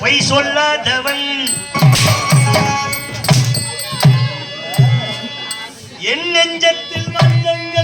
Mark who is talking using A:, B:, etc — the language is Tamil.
A: பொய் சொல்லாதவன். என் நெஞ்சத்தில் மந்தங்கள்